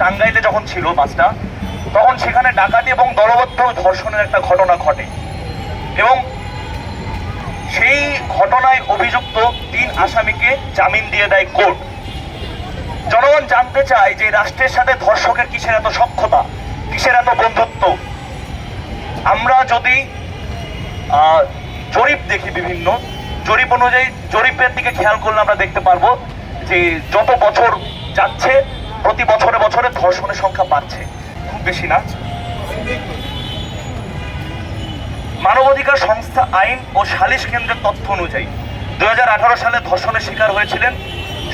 টাঙ্গাইতে যখন ছিল বাসটা, তখন সেখানে ডাকাতি এবং দলবদ্ধ ধর্ষণের একটা ঘটনা ঘটে। এবং সেই ঘটনায় অভিযুক্ত তিন আসামিকে জামিন দিয়ে দেয় কোর্ট। জনগণ জানতে চায় যে রাষ্ট্রের সাথে ধর্ষকের কিসের এত সক্ষতা কিসের এত বন্ধুত্ব? আমরা যদি জরিপ দেখি বিভিন্ন, জরিপ অনুযায়ী জরিপের দিকে খেয়াল করলে আমরা দেখতে পারব যে যত বছর যাচ্ছে প্রতি বছরে বছরে ধর্ষণের সংখ্যা বাড়ছে। খুব বেশি না? মানবাধিকার সংস্থা আইন ও সালিশ কেন্দ্রের তথ্য অনুযায়ী দুই হাজার আঠারো সালে ধর্ষণের শিকার হয়েছিলেন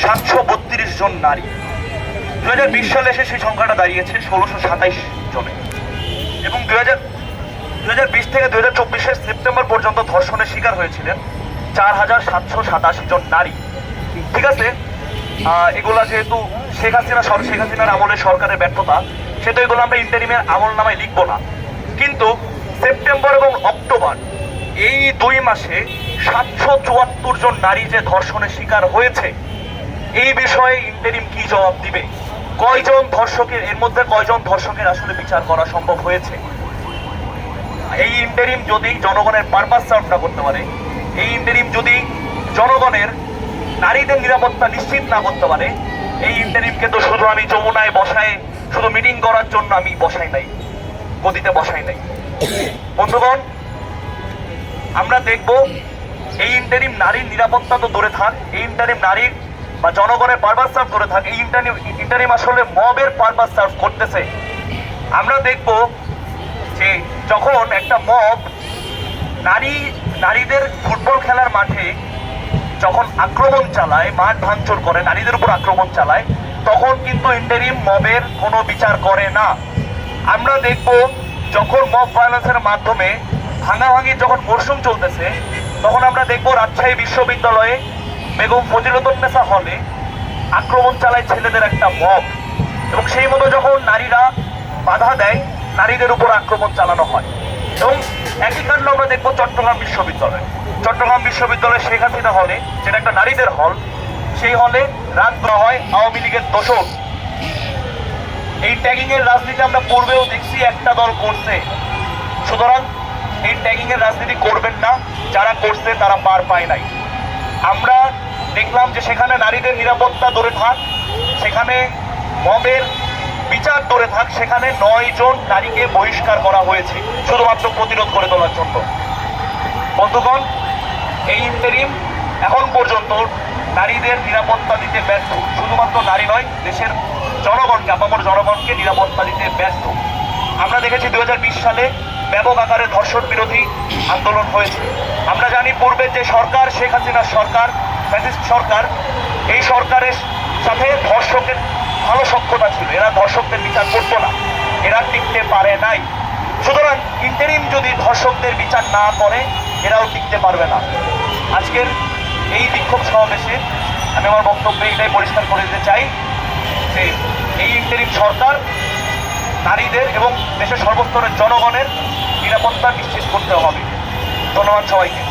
সাতশো বত্রিশ জন নারী। দুহাজার বিশ সালে এসে সেই সংখ্যাটা দাঁড়িয়েছে ষোলোশো সাতাইশ জনে। এবং দু হাজার বিশ থেকে দু হাজার সেপ্টেম্বর পর্যন্ত ধর্ষণের শিকার হয়েছিলেন চার হাজার সাতশো সাতাশি জন নারী। ঠিক আছে? এগুলা যেহেতু শেখ হাসিনা শেখ হাসিনার আমলে সরকারের ব্যর্থতা, সেহেতু এগুলো আমরা ইন্টারিমের আমল নামায় লিখব না। কিন্তু সেপ্টেম্বর এবং অক্টোবর, এই দুই মাসে সাতশো চুয়াত্তর জন নারী যে ধর্ষণের শিকার হয়েছে, এই বিষয়ে ইন্টারিম কি জবাব দিবে? কয়জন ধর্ষকের এর মধ্যে কয়জন ধর্ষকের আসলে বিচার করা সম্ভব হয়েছে? এই ইন্টারিম যদি জনগণের পারপাস সার্ভ না করতে পারে, এই ইন্টারিম যদি জনগণের নারীদের নিরাপত্তা নিশ্চিত না করতে পারে। এই ইন্টারিমকে তো শুধু আমি যমুনায় বসায় শুধু মিটিং করার জন্য আমি বসাই নাই, গদিতে বসাই নাই। বন্ধুগণ, আমরা দেখব, এই ইন্টারিম নারীর নিরাপত্তা তো দূরে থাক, এই ইন্টারিম নারীর বা জনগণের পারপাস সার্ভ করে থাক, এই ইন্টারিম ইন্টারিম আসলে মবের পারপাস সার্ভ করতেছে। আমরা দেখব যে যখন একটা মব নারী, নারীদের ফুটবল খেলার মাঠে যখন আক্রমণ চালায়, মাঠ ভাঙচুর করে, নারীদের উপর আক্রমণ চালায়, তখন কিন্তু ইন্টারিম মবের কোনো বিচার করে না। আমরা দেখব যখন মব ভায়োলেন্সের মাধ্যমে ভাঙাভাঙি যখন মরশুম চলতেছে, তখন আমরা দেখব রাজশাহী বিশ্ববিদ্যালয়ে বেগম ফজিলতুন্নেসা হলে আক্রমণ চালায় ছেলেদের একটা মব এবং সেই মতো যখন নারীরা বাধা দেয়, নারীদের উপর আক্রমণ চালানো হয়। এবং একই কাণ্ড আমরা দেখব চট্টগ্রাম বিশ্ববিদ্যালয়ে। চট্টগ্রাম বিশ্ববিদ্যালয় শেখ হাসিনা হলে, যেটা একটা নারীদের হল, সেই হলে রাত করা হয় আওয়ামী লীগের দোষক এই ট্যাগিং এর রাজনীতি আমরা পূর্বেও দেখছি, একটা দল করছে। সুতরাং এই ট্যাগিং এর রাজনীতি করবেন না, যারা করছে তারা পার পায় নাই। আমরা দেখলাম যে সেখানে নারীদের নিরাপত্তা ধরে থাক, সেখানে মবের বিচার ধরে থাক, সেখানে নয় জন নারীকে বহিষ্কার করা হয়েছে, শুধুমাত্র প্রতিরোধ করে তোলার জন্য। বন্ধুগণ এই ইন্টারিম এখন পর্যন্ত নারীদের নিরাপত্তা দিতে ব্যর্থ। শুধুমাত্র নারী নয়, দেশের জনগণকে, আপামর জনগণকে নিরাপত্তা দিতে ব্যর্থ। আমরা দেখেছি দু হাজার বিশ সালে ব্যাপক আকারে ধর্ষণ বিরোধী আন্দোলন হয়েছে। আমরা জানি পূর্বে যে সরকার, শেখ হাসিনার সরকার, ফ্যাসিস্ট সরকার, এই সরকারের সাথে ধর্ষকের ভালো সক্ষতা ছিল। এরা ধর্ষকদের বিচার করতো না। এরা টিকতে পারে নাই। সুতরাং ইন্টারিম যদি ধর্ষকদের বিচার না করে এরাও টিকতে পারবে না। আজকের এই বিক্ষোভ সমাবেশে আমি আমার বক্তব্যে এটাই পরিষ্কার করে দিতে চাই যে এই ইন্টারিম সরকার নারীদের এবং দেশের সর্বস্তরের জনগণের নিরাপত্তা নিশ্চিত করতে হবে। ধন্যবাদ সবাইকে।